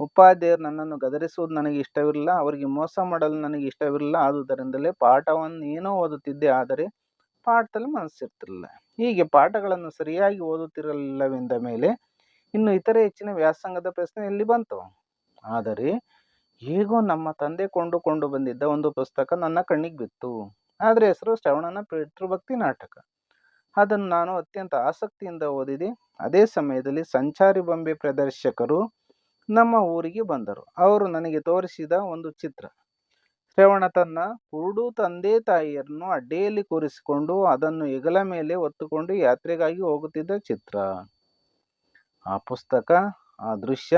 ಉಪಾಧ್ಯಾಯರು ನನ್ನನ್ನು ಗದರಿಸುವುದು ನನಗೆ ಇಷ್ಟವಿರಲಿಲ್ಲ. ಅವರಿಗೆ ಮೋಸ ಮಾಡಲು ನನಗೆ ಇಷ್ಟವಿರಲಿಲ್ಲ. ಆದುದರಿಂದಲೇ ಪಾಠವನ್ನು ಏನೋ ಓದುತ್ತಿದ್ದೆ. ಆದರೆ ಪಾಠದಲ್ಲಿ ಮನಸ್ಸಿರ್ತಿರಲಿಲ್ಲ. ಹೀಗೆ ಪಾಠಗಳನ್ನು ಸರಿಯಾಗಿ ಓದುತ್ತಿರಲಿಲ್ಲವೆಂದ ಮೇಲೆ ಇನ್ನು ಇತರೆ ಹೆಚ್ಚಿನ ವ್ಯಾಸಂಗದ ಪ್ರಶ್ನೆ ಎಲ್ಲಿ ಬಂತು? ಆದರೆ ಹೇಗೋ ನಮ್ಮ ತಂದೆ ಕೊಂಡುಕೊಂಡು ಬಂದಿದ್ದ ಒಂದು ಪುಸ್ತಕ ನನ್ನ ಕಣ್ಣಿಗೆ ಬಿತ್ತು. ಅದರ ಹೆಸರು ಶ್ರವಣನ ಪಿತೃಭಕ್ತಿ ನಾಟಕ. ಅದನ್ನು ನಾನು ಅತ್ಯಂತ ಆಸಕ್ತಿಯಿಂದ ಓದಿದೆ. ಅದೇ ಸಮಯದಲ್ಲಿ ಸಂಚಾರಿ ಬೊಂಬೆ ಪ್ರದರ್ಶಕರು ನಮ್ಮ ಊರಿಗೆ ಬಂದರು. ಅವರು ನನಗೆ ತೋರಿಸಿದ ಒಂದು ಚಿತ್ರ. ಶ್ರವಣ ತನ್ನ ಕುರುಡು ತಂದೆ ತಾಯಿಯರನ್ನು ಅಡ್ಡೆಯಲ್ಲಿ ಕೂರಿಸಿಕೊಂಡು ಅದನ್ನು ಹೆಗಲ ಮೇಲೆ ಒತ್ತುಕೊಂಡು ಯಾತ್ರೆಗಾಗಿ ಹೋಗುತ್ತಿದ್ದ ಚಿತ್ರ. ಆ ಪುಸ್ತಕ, ಆ ದೃಶ್ಯ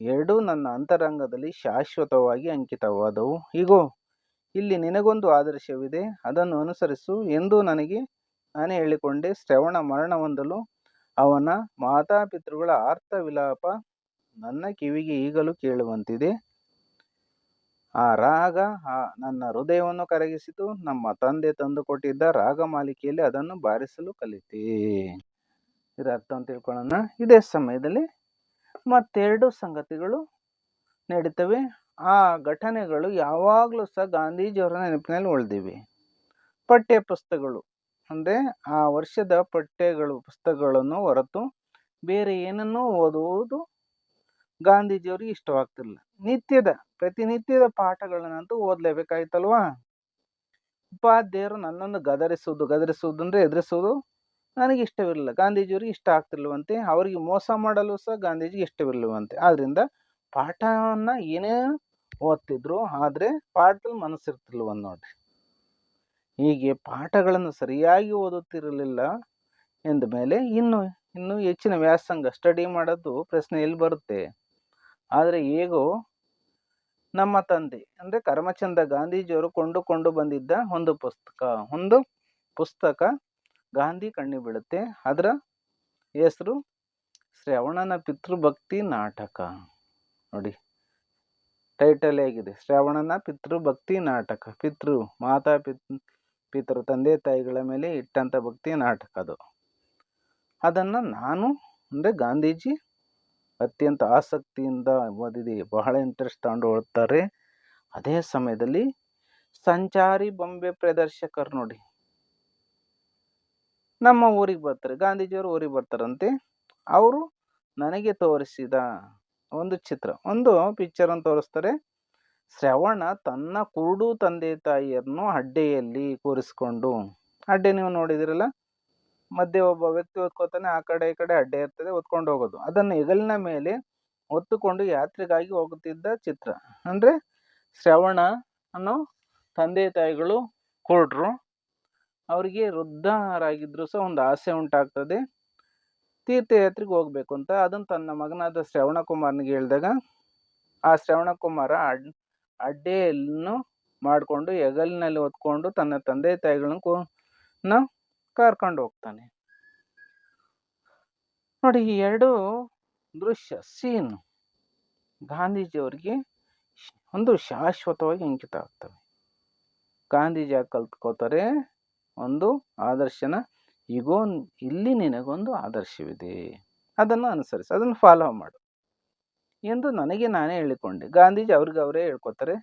ಎರಡೂ ನನ್ನ ಅಂತರಂಗದಲ್ಲಿ ಶಾಶ್ವತವಾಗಿ ಅಂಕಿತವಾದವು. ಹೀಗೋ ಇಲ್ಲಿ ನಿನಗೊಂದು ಆದರ್ಶವಿದೆ. ಅದನ್ನು ಅನುಸರಿಸು ಎಂದು ನನಗೆ ನಾನೇ ಹೇಳಿಕೊಂಡೆ. ಶ್ರವಣ ಮರಣ ಹೊಂದಲು ಅವನ ಮಾತಾಪಿತೃಗಳ ಆರ್ತ ವಿಲಾಪ ನನ್ನ ಕಿವಿಗೆ ಈಗಲೂ ಕೇಳುವಂತಿದೆ. ಆ ರಾಗ ಆ ನನ್ನ ಹೃದಯವನ್ನು ಕರಗಿಸಿತು. ನಮ್ಮ ತಂದೆ ತಂದುಕೊಟ್ಟಿದ್ದ ರಾಗ ಮಾಲಿಕೆಯಲ್ಲಿ ಅದನ್ನು ಬಾರಿಸಲು ಕಲಿತೆ. ಇದರ ಅಂತ ತಿಳ್ಕೊಳ್ಳೋಣ. ಇದೇ ಸಮಯದಲ್ಲಿ ಮತ್ತೆರಡು ಸಂಗತಿಗಳು ನಡೀತವೆ. ಆ ಘಟನೆಗಳು ಯಾವಾಗಲೂ ಸಹ ಗಾಂಧೀಜಿಯವರ ನೆನಪಿನಲ್ಲಿ ಉಳಿದಿವೆ. ಪಠ್ಯ ಪುಸ್ತಕಗಳು ಅಂದರೆ ಆ ವರ್ಷದ ಪಠ್ಯಗಳು, ಪುಸ್ತಕಗಳನ್ನು ಹೊರತು ಬೇರೆ ಏನನ್ನೂ ಓದುವುದು ಗಾಂಧೀಜಿಯವರಿಗೆ ಇಷ್ಟವಾಗ್ತಿಲ್ಲ ನಿತ್ಯದ, ಪ್ರತಿನಿತ್ಯದ ಪಾಠಗಳನ್ನಂತೂ ಓದಲೇಬೇಕಾಯ್ತಲ್ವಾ? ಉಪಾಧ್ಯಾಯರು ನನ್ನನ್ನು ಗದರಿಸುವುದು ಗದರಿಸುವುದು ಅಂದರೆ ಎದುರಿಸುವುದು ನನಗೆ ಇಷ್ಟವಿರಲಿಲ್ಲ. ಗಾಂಧೀಜಿಯವರಿಗೆ ಇಷ್ಟ ಆಗ್ತಿರ್ಲಿವಂತೆ ಅವರಿಗೆ ಮೋಸ ಮಾಡಲು ಸಹ ಗಾಂಧೀಜಿಗೆ ಇಷ್ಟವಿರಲಿವಂತೆ ಆದ್ದರಿಂದ ಪಾಠವನ್ನು ಏನೇ ಓದ್ತಿದ್ರು, ಆದರೆ ಪಾಠದಲ್ಲಿ ಮನಸ್ಸಿರ್ತಿರ್ಲಿವಂತ ನೋಡ್ರಿ. ಹೀಗೆ ಪಾಠಗಳನ್ನು ಸರಿಯಾಗಿ ಓದುತ್ತಿರಲಿಲ್ಲ ಎಂದ ಮೇಲೆ ಇನ್ನು ಇನ್ನು ಹೆಚ್ಚಿನ ವ್ಯಾಸಂಗ ಸ್ಟಡಿ ಮಾಡೋದು ಪ್ರಶ್ನೆ ಎಲ್ಲಿ ಬರುತ್ತೆ? ಆದರೆ ಹೇಗೋ ನಮ್ಮ ತಂದೆ, ಅಂದರೆ ಕರ್ಮಚಂದ ಗಾಂಧೀಜಿಯವರು ಕೊಂಡುಕೊಂಡು ಬಂದಿದ್ದ ಒಂದು ಪುಸ್ತಕ ಒಂದು ಪುಸ್ತಕ ಗಾಂಧಿ ಕಣ್ಣಿ ಬೀಳುತ್ತೆ. ಅದರ ಹೆಸರು ಶ್ರವಣನ ಪಿತೃಭಕ್ತಿ ನಾಟಕ. ನೋಡಿ. ಟೈಟಲ್ ಹೇಗಿದೆ? ಶ್ರವಣನ ಪಿತೃಭಕ್ತಿ ನಾಟಕ. ಪಿತೃ, ಮಾತಾ ಪಿತ್, ಪಿತೃ ತಂದೆ ತಾಯಿಗಳ ಮೇಲೆ ಇಟ್ಟಂಥ ಭಕ್ತಿ ನಾಟಕ ಅದು. ಅದನ್ನು ನಾನು ಅಂದರೆ ಗಾಂಧೀಜಿ ಅತ್ಯಂತ ಆಸಕ್ತಿಯಿಂದ ಓದಿದೆ. ಬಹಳ ಇಂಟ್ರೆಸ್ಟ್ ತಗೊಂಡು ಓದ್ತಾರೆ. ಅದೇ ಸಮಯದಲ್ಲಿ ಸಂಚಾರಿ ಬೊಂಬೆ ಪ್ರದರ್ಶಕರು ನೋಡಿ. ನಮ್ಮ ಊರಿಗೆ ಬರ್ತಾರೆ. ಗಾಂಧೀಜಿಯವರು ಊರಿಗೆ ಬರ್ತಾರಂತೆ. ಅವರು ನನಗೆ ತೋರಿಸಿದ ಒಂದು ಚಿತ್ರ. ಒಂದು ಪಿಕ್ಚರ್ ಅನ್ನು ತೋರಿಸ್ತಾರೆ. ಶ್ರವಣ ತನ್ನ ಕುರುಡು ತಂದೆ ತಾಯಿಯನ್ನು ಅಡ್ಡೆಯಲ್ಲಿ ಕೂರಿಸ್ಕೊಂಡು. ಅಡ್ಡೆ ನೀವು ನೋಡಿದಿರಲ್ಲ? ಮಧ್ಯೆ ಒಬ್ಬ ವ್ಯಕ್ತಿ ಹೊತ್ಕೋತಾನೆ, ಆ ಕಡೆ ಈ ಕಡೆ ಅಡ್ಡೆ ಇರ್ತದೆ, ಹೊತ್ಕೊಂಡು ಹೋಗೋದು. ಅದನ್ನು ಹೆಗಲಿನ ಮೇಲೆ ಹೊತ್ತುಕೊಂಡು ಯಾತ್ರೆಗಾಗಿ ಹೋಗುತ್ತಿದ್ದ ಚಿತ್ರ. ಅಂದರೆ ಶ್ರವಣ ಅನ್ನೋ ತಂದೆ ತಾಯಿಗಳು ಕುರುಡ್ರು ಅವರಿಗೆ ವೃದ್ಧರಾಗಿದ್ರು ಸಹ ಒಂದು ಆಸೆ ಉಂಟಾಗ್ತದೆ. ತೀರ್ಥಯಾತ್ರೆಗೆ ಹೋಗ್ಬೇಕು ಅಂತ ಅದನ್ನು ತನ್ನ ಮಗನಾದ ಶ್ರವಣ ಕುಮಾರ್ನಿಗೆ ಹೇಳಿದಾಗ, ಆ ಶ್ರವಣಕುಮಾರ ಅಡ್ ಅಡ್ಡೆಯನ್ನು ಮಾಡಿಕೊಂಡು ಹೆಗಲಿನಲ್ಲಿ ಹೊತ್ಕೊಂಡು ತನ್ನ ತಂದೆ ತಾಯಿಗಳನ್ನ ಕೂ, ನ ಕರ್ಕೊಂಡು ಹೋಗ್ತಾನೆ. ನೋಡಿ ಈ ಎರಡು ದೃಶ್ಯ, ಸೀನ್ ಗಾಂಧೀಜಿಯವರಿಗೆ ಒಂದು ಶಾಶ್ವತವಾಗಿ ಅಂಕಿತ ಆಗ್ತವೆ. ಗಾಂಧೀಜಿ ಕಲ್ತ್ಕೋತಾರೆ? ಒಂದು ಆದರ್ಶನ ಈಗೋ ಇಲ್ಲಿ ನಿನಗೊಂದು ಆದರ್ಶವಿದೆ. ಅದನ್ನು ಅನುಸರಿಸಿ, ಅದನ್ನು ಫಾಲೋ ಮಾಡು. ಎಂದು ನನಗೆ ನಾನೇ ಹೇಳಿಕೊಂಡೆ. ಗಾಂಧೀಜಿ ಅವ್ರಿಗೆ ಅವರೇ ಹೇಳ್ಕೊತಾರೆ,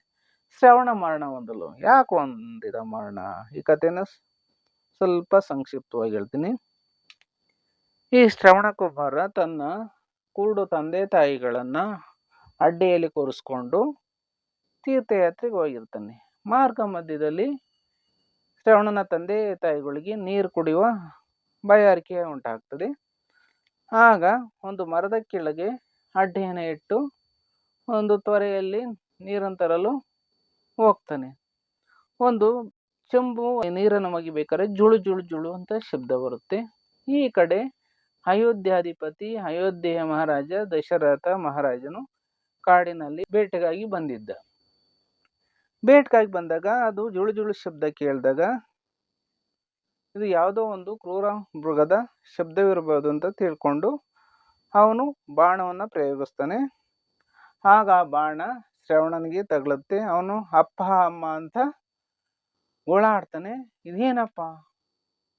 ಶ್ರವಣ ಮರಣ ಒಂದಲು ಯಾಕೆ ಒಂದಿರ ಮರಣ? ಈ ಕಥೆನ ಸ್ವಲ್ಪ ಸಂಕ್ಷಿಪ್ತವಾಗಿ ಹೇಳ್ತೀನಿ. ಈ ಶ್ರವಣ ಕುಮಾರ ತನ್ನ ಕೂಡು ತಂದೆ ತಾಯಿಗಳನ್ನ ಅಡ್ಡಿಯಲ್ಲಿ ಕೂರಿಸ್ಕೊಂಡು ತೀರ್ಥಯಾತ್ರೆಗೆ ಹೋಗಿರ್ತಾನೆ. ಮಾರ್ಗ ಮಧ್ಯದಲ್ಲಿ ಶ್ರವಣನ ತಂದೆ ತಾಯಿಗಳಿಗೆ ನೀರು ಕುಡಿಯುವ ಬಯಾರಿಕೆ ಉಂಟಾಗ್ತದೆ. ಆಗ ಒಂದು ಮರದ ಕೆಳಗೆ ಅಡ್ಡೆಯನ್ನು ಇಟ್ಟು ಒಂದು ತೊರೆಯಲ್ಲಿ ನೀರನ್ನು ತರಲು ಹೋಗ್ತಾನೆ. ಒಂದು ಚೆಂಬು ನೀರನ್ನು ಒಗಿಬೇಕಾದ್ರೆ ಜುಳು ಜುಳು ಜುಳು ಅಂತ ಶಬ್ದ ಬರುತ್ತೆ. ಈ ಕಡೆ ಅಯೋಧ್ಯಾಧಿಪತಿ ಅಯೋಧ್ಯೆಯ ಮಹಾರಾಜ, ದಶರಥ ಮಹಾರಾಜನು ಕಾಡಿನಲ್ಲಿ ಬೇಟೆಗಾಗಿ ಬಂದಿದ್ದ. ಬೇಟೆಗಾಗಿ ಬಂದಾಗ, ಅದು ಜುಳು ಜುಳು ಶಬ್ದ ಕೇಳಿದಾಗ, ಇದು ಯಾವುದೋ ಒಂದು ಕ್ರೂರ ಮೃಗದ ಶಬ್ದವಿರಬಹುದು ಅಂತ ತಿಳ್ಕೊಂಡು ಅವನು ಬಾಣವನ್ನು ಪ್ರಯೋಗಿಸ್ತಾನೆ. ಆಗ ಆ ಬಾಣ ಶ್ರವಣನಿಗೆ ತಗಲುತ್ತೆ. ಅವನು ಅಪ್ಪ, ಅಮ್ಮ ಅಂತ ಓಳಾಡ್ತಾನೆ ಇದೇನಪ್ಪ?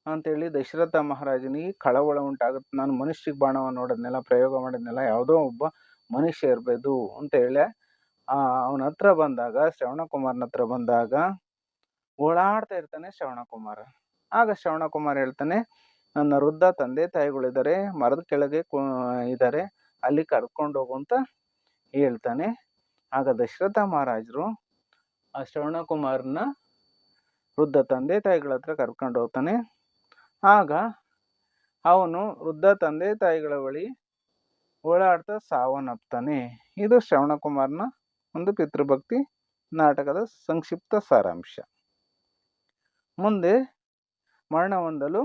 ಅಂತೇಳಿ ದಶರಥ ಮಹಾರಾಜನಿಗೆ ಕಳವಳ ಉಂಟಾಗುತ್ತೆ. ನಾನು ಮನುಷ್ಯಗೆ ಬಾಣವನ್ನು ನೋಡಿದ್ನೆಲ್ಲ, ಪ್ರಯೋಗ ಮಾಡಿದ್ನೆಲ್ಲ ಯಾವುದೋ ಒಬ್ಬ ಮನುಷ್ಯ ಇರಬೇಕು ಅಂತ ಹೇಳಿ ಅವನ ಹತ್ರ ಬಂದಾಗ ಶ್ರವಣಕುಮಾರನ ಹತ್ರ ಬಂದಾಗ ಓಡಾಡ್ತಾ ಇರ್ತಾನೆ ಶ್ರವಣಕುಮಾರ ಆಗ ಶ್ರವಣಕುಮಾರ್ ಹೇಳ್ತಾನೆ, ನನ್ನ ವೃದ್ಧ ತಂದೆ ತಾಯಿಗಳಿದ್ದಾರೆ, ಮರದ ಕೆಳಗೆ ಇದ್ದಾರೆ, ಅಲ್ಲಿ ಕರ್ಕೊಂಡು ಹೋಗು ಅಂತ ಹೇಳ್ತಾನೆ. ಆಗ ದಶರಥ ಮಹಾರಾಜರು ಆ ಶ್ರವಣಕುಮಾರನ ವೃದ್ಧ ತಂದೆ ತಾಯಿಗಳ ಹತ್ರ ಕರ್ಕೊಂಡು ಹೋಗ್ತಾನೆ. ಆಗ ಅವನು ವೃದ್ಧ ತಂದೆ ತಾಯಿಗಳ ಬಳಿ ಓಡಾಡ್ತಾ ಸಾವನ್ನಪ್ತಾನೆ. ಇದು ಶ್ರವಣಕುಮಾರ್ನ ಒಂದು ಪಿತೃಭಕ್ತಿ ನಾಟಕದ ಸಂಕ್ಷಿಪ್ತ ಸಾರಾಂಶ. ಮುಂದೆ ಮರಣ ಹೊಂದಲು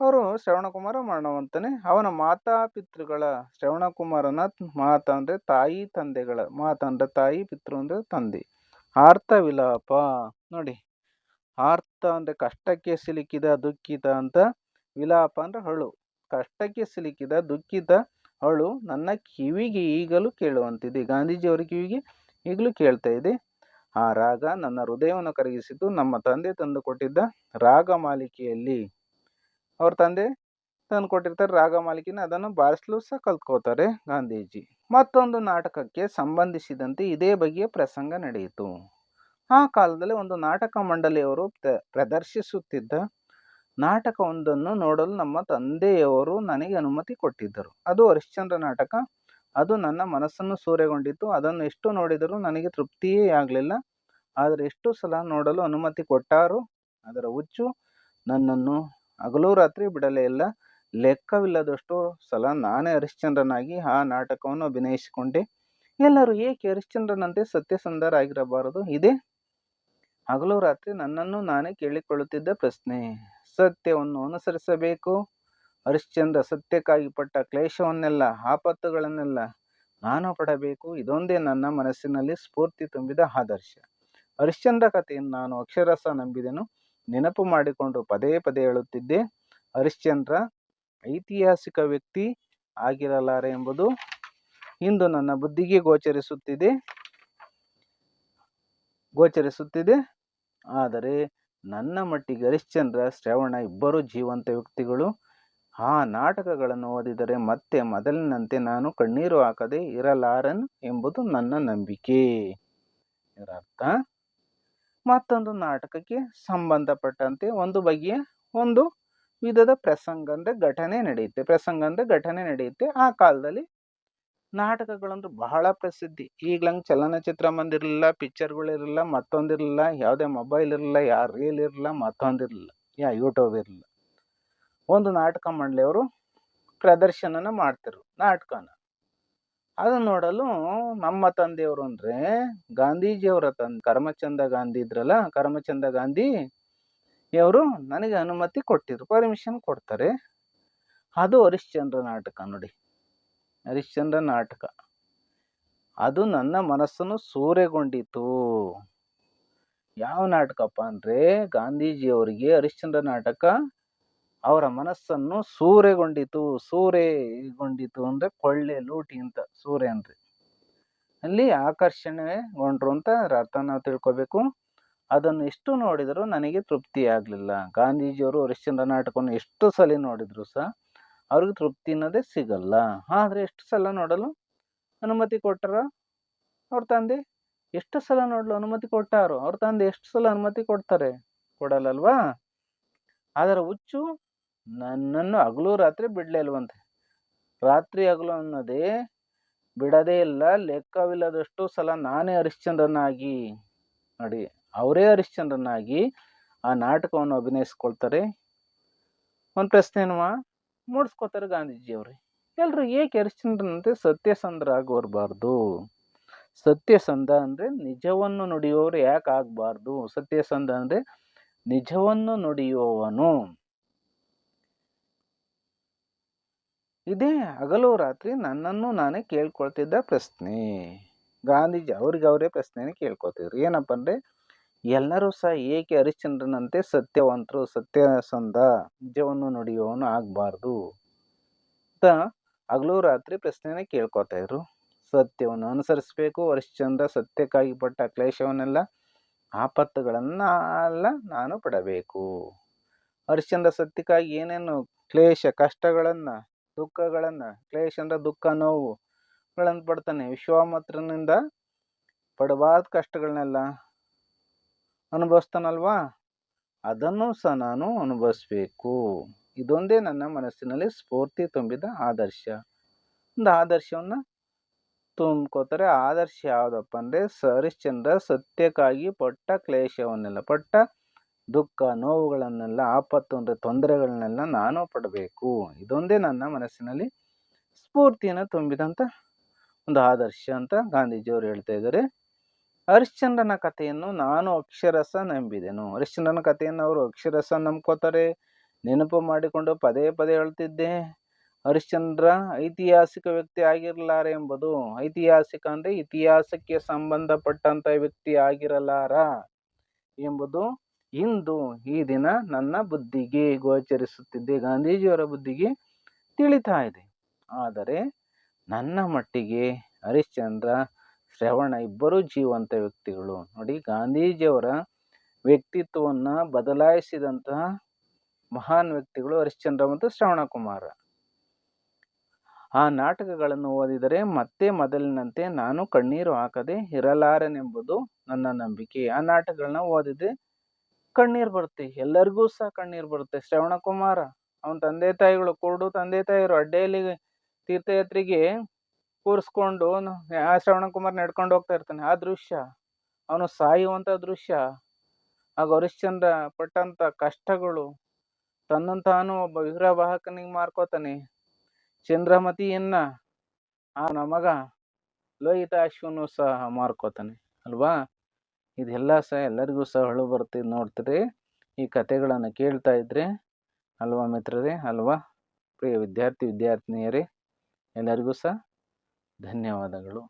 ಅವರು ಶ್ರವಣಕುಮಾರ ಮರಣ ಹೊಂತಾನೆ ಅವನ ಮಾತಾ ಪಿತೃಗಳ ಶ್ರವಣಕುಮಾರನ ಮಾತ ಅಂದರೆ ತಾಯಿ ತಂದೆಗಳ ಮಾತ ಅಂದರೆ ತಾಯಿ ಪಿತೃ ಅಂದರೆ ತಂದೆ. ಆರ್ತ ವಿಲಾಪ ನೋಡಿ. ಆರ್ತ ಅಂದರೆ ಕಷ್ಟಕ್ಕೆ ಸಿಲುಕಿದ ದುಃಖಿತ ಅಂತ ವಿಲಾಪ ಅಂದ್ರೆ ಹಳು. ಕಷ್ಟಕ್ಕೆ ಸಿಲುಕಿದ ದುಃಖಿತ ಅವಳು ನನ್ನ ಕಿವಿಗೆ ಈಗಲೂ ಕೇಳುವಂತಿದೆ. ಗಾಂಧೀಜಿಯವರ ಕಿವಿಗೆ ಈಗಲೂ ಕೇಳ್ತಾ ಇದೆ. ಆ ರಾಗ ನನ್ನ ಹೃದಯವನ್ನು ಕರಗಿಸಿದ್ದು ನಮ್ಮ ತಂದೆ ತಂದು ಕೊಟ್ಟಿದ್ದ ರಾಗ ಮಾಲಿಕೆಯಲ್ಲಿ ಅವ್ರ ತಂದೆ ತಂದು ಕೊಟ್ಟಿರ್ತಾರೆ ರಾಗ ಮಾಲಿಕೆನ ಅದನ್ನು ಬಾರಿಸಲು ಸಹ ಕಲ್ತ್ಕೋತಾರೆ ಗಾಂಧೀಜಿ. ಮತ್ತೊಂದು ನಾಟಕಕ್ಕೆ ಸಂಬಂಧಿಸಿದಂತೆ ಇದೇ ಬಗೆಯ ಪ್ರಸಂಗ ನಡೆಯಿತು. ಆ ಕಾಲದಲ್ಲಿ ಒಂದು ನಾಟಕ ಮಂಡಳಿಯವರು ಪ್ರದರ್ಶಿಸುತ್ತಿದ್ದ ನಾಟಕವೊಂದನ್ನು ನೋಡಲು ನಮ್ಮ ತಂದೆಯವರು ನನಗೆ ಅನುಮತಿ ಕೊಟ್ಟಿದ್ದರು. ಅದು ಹರಿಶ್ಚಂದ್ರ ನಾಟಕ. ಅದು ನನ್ನ ಮನಸ್ಸನ್ನು ಸೂರೆಗೊಂಡಿತ್ತು. ಅದನ್ನು ಎಷ್ಟು ನೋಡಿದರೂ ನನಗೆ ತೃಪ್ತಿಯೇ ಆಗಲಿಲ್ಲ. ಆದರೆ ಎಷ್ಟು ಸಲ ನೋಡಲು ಅನುಮತಿ ಕೊಟ್ಟಾರು ಅದರ ಹುಚ್ಚು ನನ್ನನ್ನು ಹಗಲು ರಾತ್ರಿ ಬಿಡಲೇ ಇಲ್ಲ. ಲೆಕ್ಕವಿಲ್ಲದಷ್ಟು ಸಲ ನಾನೇ ಹರಿಶ್ಚಂದ್ರನಾಗಿ ಆ ನಾಟಕವನ್ನು ಅಭಿನಯಿಸಿಕೊಂಡೆ. ಎಲ್ಲರೂ ಏಕೆ ಹರಿಶ್ಚಂದ್ರನಂತೆ ಸತ್ಯಸಂಧರಾಗಿರಬಾರದು ಇದೇ ಹಗಲು ರಾತ್ರಿ ನನ್ನನ್ನು ನಾನೇ ಕೇಳಿಕೊಳ್ಳುತ್ತಿದ್ದ ಪ್ರಶ್ನೆ. ಸತ್ಯವನ್ನು ಅನುಸರಿಸಬೇಕು. ಹರಿಶ್ಚಂದ್ರ ಸತ್ಯಕ್ಕಾಗಿ ಪಟ್ಟ ಕ್ಲೇಶವನ್ನೆಲ್ಲ, ಆಪತ್ತುಗಳನ್ನೆಲ್ಲ ನಾನು ಪಡಬೇಕು. ಇದೊಂದೇ ನನ್ನ ಮನಸ್ಸಿನಲ್ಲಿ ಸ್ಫೂರ್ತಿ ತುಂಬಿದ ಆದರ್ಶ. ಹರಿಶ್ಚಂದ್ರ ಕಥೆಯನ್ನು ನಾನು ಅಕ್ಷರಸ ನಂಬಿದೆನು. ನೆನಪು ಮಾಡಿಕೊಂಡು ಪದೇ ಪದೇ ಹೇಳುತ್ತಿದ್ದೆ. ಹರಿಶ್ಚಂದ್ರ ಐತಿಹಾಸಿಕ ವ್ಯಕ್ತಿ ಆಗಿರಲಾರೆ ಎಂಬುದು ಇಂದು ನನ್ನ ಬುದ್ಧಿಗೆ ಗೋಚರಿಸುತ್ತಿದೆ. ಗೋಚರಿಸುತ್ತಿದೆ. ಆದರೆ ನನ್ನ ಮಟ್ಟಿಗೆ ಹರಿಶ್ಚಂದ್ರ, ಶ್ರವಣ ಇಬ್ಬರು ಜೀವಂತ ವ್ಯಕ್ತಿಗಳು. ಆ ನಾಟಕಗಳನ್ನು ಓದಿದರೆ ಮತ್ತೆ ಮೊದಲಿನಂತೆ ನಾನು ಕಣ್ಣೀರು ಹಾಕದೆ ಇರಲಾರನ್ ಎಂಬುದು ನನ್ನ ನಂಬಿಕೆ. ಇದರರ್ಥ, ಮತ್ತೊಂದು ನಾಟಕಕ್ಕೆ ಸಂಬಂಧಪಟ್ಟಂತೆ ಒಂದು ಬಗೆಯ ಒಂದು ವಿಧದ ಪ್ರಸಂಗ ಅಂದರೆ ಘಟನೆ ನಡೆಯುತ್ತೆ. ಪ್ರಸಂಗ ಅಂದರೆ ಘಟನೆ ನಡೆಯುತ್ತೆ. ಆ ಕಾಲದಲ್ಲಿ ನಾಟಕಗಳಂದ್ರೆ ಬಹಳ ಪ್ರಸಿದ್ಧಿ. ಈಗ್ಲಂಗೆ ಚಲನಚಿತ್ರ ಮಂದಿರಲಿಲ್ಲ ಪಿಕ್ಚರ್ಗಳಿರಲಿಲ್ಲ ಮತ್ತೊಂದಿರಲಿಲ್ಲ ಯಾವುದೇ ಮೊಬೈಲ್ ಇರಲಿಲ್ಲ ಯಾ ರೀಲ್ ಇರಲಿಲ್ಲ ಮತ್ತೊಂದಿರಲಿಲ್ಲ ಯಾ ಯೂಟ್ಯೂಬ್ ಇರಲಿಲ್ಲ. ಒಂದು ನಾಟಕ ಮಂಡಳಿಯವರು ಪ್ರದರ್ಶನನ ಮಾಡ್ತಿರು ನಾಟಕನ. ಅದನ್ನ ನೋಡಲು ನಮ್ಮ ತಂದೆಯವರು ಅಂದರೆ ಗಾಂಧೀಜಿಯವರ ತಂದೆ, ಕರ್ಮಚಂದ ಗಾಂಧಿ ಇದ್ರಲ್ಲ, ಕರ್ಮಚಂದ ಗಾಂಧಿ ಇವರು ನನಗೆ ಅನುಮತಿ ಕೊಟ್ಟಿದ್ರು, ಪರ್ಮಿಷನ್ ಕೊಡ್ತಾರೆ. ಅದು ಹರಿಶ್ಚಂದ್ರ ನಾಟಕ ನೋಡಿ. ಹರಿಶ್ಚಂದ್ರ ನಾಟಕ. ಅದು ನನ್ನ ಮನಸ್ಸನ್ನು ಸೂರೆಗೊಂಡಿತು. ಯಾವ ನಾಟಕಪ್ಪ ಅಂದರೆ ಗಾಂಧೀಜಿಯವರಿಗೆ ಹರಿಶ್ಚಂದ್ರ ನಾಟಕ ಅವರ ಮನಸ್ಸನ್ನು ಸೂರೆಗೊಂಡಿತು. ಸೂರೆಗೊಂಡಿತು ಅಂದರೆ ಕೊಳ್ಳೆ, ಲೂಟಿ ಅಂತ, ಸೂರೆ ಅಂದರೆ. ಅಲ್ಲಿ ಆಕರ್ಷಣೆಗೊಂಡ್ರು ಅಂತ ಅರ್ಥ ನಾವು ತಿಳ್ಕೊಬೇಕು. ಅದನ್ನು ಎಷ್ಟು ನೋಡಿದರೂ ನನಗೆ ತೃಪ್ತಿ ಆಗಲಿಲ್ಲ ಗಾಂಧೀಜಿಯವರು ಹರಿಶ್ಚಂದ್ರ ನಾಟಕವನ್ನು ಎಷ್ಟು ಸಲ ನೋಡಿದ್ರು ಸಹ ಅವ್ರಿಗೆ ತೃಪ್ತಿ ಅನ್ನೋದೇ ಸಿಗಲ್ಲ. ಆದರೆ ಎಷ್ಟು ಸಲ ನೋಡಲು ಅನುಮತಿ ಕೊಟ್ಟರ? ಅವ್ರ ತಂದೆ ಎಷ್ಟು ಸಲ ನೋಡಲು ಅನುಮತಿ ಕೊಟ್ಟಾರು? ಅವ್ರ ತಂದೆ ಎಷ್ಟು ಸಲ ಅನುಮತಿ ಕೊಡ್ತಾರೆ? ಕೊಡಲ್ಲಲ್ವಾ ಆದರೆ ಹುಚ್ಚು ನನ್ನನ್ನು ಹಗಲು ರಾತ್ರಿ ಬಿಡಲೇ ಇಲ್ವಂತೆ. ರಾತ್ರಿ ಹಗಲು ಅನ್ನೋದೇ ಬಿಡದೇ ಇಲ್ಲ. ಲೆಕ್ಕವಿಲ್ಲದಷ್ಟು ಸಲ ನಾನೇ ಹರಿಶ್ಚಂದ್ರನಾಗಿ ನೋಡಿ, ಅವರೇ ಹರಿಶ್ಚಂದ್ರನಾಗಿ ಆ ನಾಟಕವನ್ನು ಅಭಿನಯಿಸ್ಕೊಳ್ತಾರೆ. ಒಂದು ಪ್ರಶ್ನೆನುವ ಮೂಡಿಸ್ಕೋತಾರೆ ಗಾಂಧೀಜಿಯವ್ರಿ. ಎಲ್ಲರೂ ಏಕೆ ಸತ್ಯಸಂದ್ರ ಆಗೋರ್ಬಾರ್ದು? ಸತ್ಯಸಂಧ ಅಂದರೆ ನಿಜವನ್ನು ನುಡಿಯೋರು ಯಾಕೆ ಆಗಬಾರ್ದು? ಸತ್ಯಸಂಧ ಅಂದರೆ ನಿಜವನ್ನು ನುಡಿಯುವವನು. ಇದೇ ಹಗಲು ರಾತ್ರಿ ನನ್ನನ್ನು ನಾನೇ ಕೇಳ್ಕೊಳ್ತಿದ್ದ ಪ್ರಶ್ನೆ. ಗಾಂಧೀಜಿ ಅವ್ರಿಗೆ ಅವರೇ ಪ್ರಶ್ನೆನ ಕೇಳ್ಕೊತಿದ್ರು. ಏನಪ್ಪ ಅಂದರೆ ಎಲ್ಲರೂ ಸಹ ಏಕೆ ಹರಿಶ್ಚಂದ್ರನಂತೆ ಸತ್ಯವಂತರು ಸತ್ಯಸಂಧ ನಿಜವನ್ನು ನುಡಿಯುವವನು ಆಗಬಾರ್ದು? ಅಂತ ಹಗಲು ರಾತ್ರಿ ಪ್ರಶ್ನೆನ ಕೇಳ್ಕೊತಾ ಇದ್ರು. ಸತ್ಯವನ್ನು ಅನುಸರಿಸಬೇಕು ಹರಿಶ್ಚಂದ್ರ ಸತ್ಯಕ್ಕಾಗಿ ಪಟ್ಟ ಕ್ಲೇಶವನ್ನೆಲ್ಲ ಆಪತ್ತುಗಳನ್ನು ಎಲ್ಲ ನಾನು ಪಡಬೇಕು. ಹರಿಶ್ಚಂದ್ರ ಸತ್ಯಕ್ಕಾಗಿ ಏನೇನು ಕ್ಲೇಶ ಕಷ್ಟಗಳನ್ನು, ದುಃಖಗಳನ್ನು ಕ್ಲೇಶ ಅಂದ್ರೆ ದುಃಖ ನೋವುಗಳನ್ನು ಪಡ್ತಾನೆ, ವಿಶ್ವಾಮಿತ್ರನಿಂದ ಪಡಬಾರ್ದ ಕಷ್ಟಗಳನ್ನೆಲ್ಲ ಅನುಭವಿಸ್ತಾನಲ್ವಾ? ಅದನ್ನು ಸಹ ನಾನು ಅನುಭವಿಸ್ಬೇಕು. ಇದೊಂದೇ ನನ್ನ ಮನಸ್ಸಿನಲ್ಲಿ ಸ್ಫೂರ್ತಿ ತುಂಬಿದ ಆದರ್ಶ. ಒಂದು ಆದರ್ಶವನ್ನು ತುಂಬ್ಕೋತಾರೆ ಆದರ್ಶ ಯಾವುದಪ್ಪ ಅಂದರೆ ಹರಿಶ್ಚಂದ್ರ ಸತ್ಯಕ್ಕಾಗಿ ಪಟ್ಟ ಕ್ಲೇಶವನ್ನೆಲ್ಲ, ಪಟ್ಟ ದುಃಖ, ನೋವುಗಳನ್ನೆಲ್ಲ, ಆಪತ್ತು ಅಂದರೆ ತೊಂದರೆಗಳನ್ನೆಲ್ಲ ನಾನು ಪಡಬೇಕು. ಇದೊಂದೇ ನನ್ನ ಮನಸ್ಸಿನಲ್ಲಿ ಸ್ಫೂರ್ತಿಯನ್ನು ತುಂಬಿದಂಥ ಒಂದು ಆದರ್ಶ ಅಂತ ಗಾಂಧೀಜಿಯವರು ಹೇಳ್ತಾ ಇದ್ದಾರೆ. ಹರಿಶ್ಚಂದ್ರನ ಕಥೆಯನ್ನು ನಾನು ಅಕ್ಷರಸ ನಂಬಿದೆನು. ಹರಿಶ್ಚಂದ್ರನ ಕಥೆಯನ್ನು ಅವರು ಅಕ್ಷರಸ ನಂಬ್ಕೋತಾರೆ. ನೆನಪು ಮಾಡಿಕೊಂಡು ಪದೇ ಪದೇ ಹೇಳ್ತಿದ್ದೆ. ಹರಿಶ್ಚಂದ್ರ ಐತಿಹಾಸಿಕ ವ್ಯಕ್ತಿ ಆಗಿರಲಾರ ಎಂಬುದು ಐತಿಹಾಸಿಕ ಅಂದರೆ ಇತಿಹಾಸಕ್ಕೆ ಸಂಬಂಧಪಟ್ಟಂಥ ವ್ಯಕ್ತಿ ಆಗಿರಲಾರ ಎಂಬುದು ಇಂದು ಈ ದಿನ ನನ್ನ ಬುದ್ಧಿಗೆ ಗೋಚರಿಸುತ್ತಿದ್ದೆ ಗಾಂಧೀಜಿಯವರ ಬುದ್ಧಿಗೆ ತಿಳಿತಾ ಇದೆ. ಆದರೆ ನನ್ನ ಮಟ್ಟಿಗೆ ಹರಿಶ್ಚಂದ್ರ ಶ್ರವಣ ಇಬ್ಬರೂ ಜೀವಂತ ವ್ಯಕ್ತಿಗಳು. ನೋಡಿ, ಗಾಂಧೀಜಿಯವರ ವ್ಯಕ್ತಿತ್ವವನ್ನು ಬದಲಾಯಿಸಿದಂತಹ ಮಹಾನ್ ವ್ಯಕ್ತಿಗಳು ಹರಿಶ್ಚಂದ್ರ ಮತ್ತು ಶ್ರವಣಕುಮಾರ ಆ ನಾಟಕಗಳನ್ನು ಓದಿದರೆ ಮತ್ತೆ ಮೊದಲಿನಂತೆ ನಾನು ಕಣ್ಣೀರು ಹಾಕದೆ ಇರಲಾರನೆಂಬುದು ನನ್ನ ನಂಬಿಕೆ. ಆ ನಾಟಕಗಳನ್ನ ಓದಿದ್ರೆ ಕಣ್ಣೀರು ಬರುತ್ತೆ. ಎಲ್ಲರಿಗೂ ಸಹ ಕಣ್ಣೀರು ಬರುತ್ತೆ. ಶ್ರವಣಕುಮಾರ ಅವನ ತಂದೆ ತಾಯಿಗಳು ಕುರುಡು ತಂದೆ ತಾಯಿಯರು ಅಡ್ಡೆಯಲ್ಲಿ ತೀರ್ಥಯಾತ್ರೆಗೆ ಕೂರಿಸ್ಕೊಂಡು ಆ ಶ್ರವಣಕುಮಾರ್ ನಡ್ಕೊಂಡು ಹೋಗ್ತಾ ಇರ್ತಾನೆ. ಆ ದೃಶ್ಯ, ಅವನು ಸಾಯುವಂಥ ದೃಶ್ಯ, ಆ ಗೌರಿಶ್ಚಂದ್ರ ಪಟ್ಟಂಥ ಕಷ್ಟಗಳು, ತನ್ನಂತಾನು ತಾನು ಒಬ್ಬ ವಿಗ್ರಹವಾಹಕನಿಗೆ ಮಾರ್ಕೋತಾನೆ. ಚಂದ್ರಮತಿಯನ್ನ, ಆ ನಮಗ ಲೋಹಿತಾಶ್ವನು ಸಹ ಮಾರ್ಕೋತಾನೆ, ಅಲ್ವಾ? ಇದೆಲ್ಲ ಸಹ ಎಲ್ಲರಿಗೂ ಸಹ ಹೊಳು ಬರ್ತಿ ನೋಡ್ತೀರಿ. ಈ ಕಥೆಗಳನ್ನು ಕೇಳ್ತಾ ಇದ್ರೆ, ಅಲ್ವಾ ಮಿತ್ರರೇ, ಅಲ್ವಾ? ಪ್ರಿಯ ವಿದ್ಯಾರ್ಥಿ, ವಿದ್ಯಾರ್ಥಿನಿಯರೇ, ಎಲ್ಲರಿಗೂ ಸಹ ಧನ್ಯವಾದಗಳು.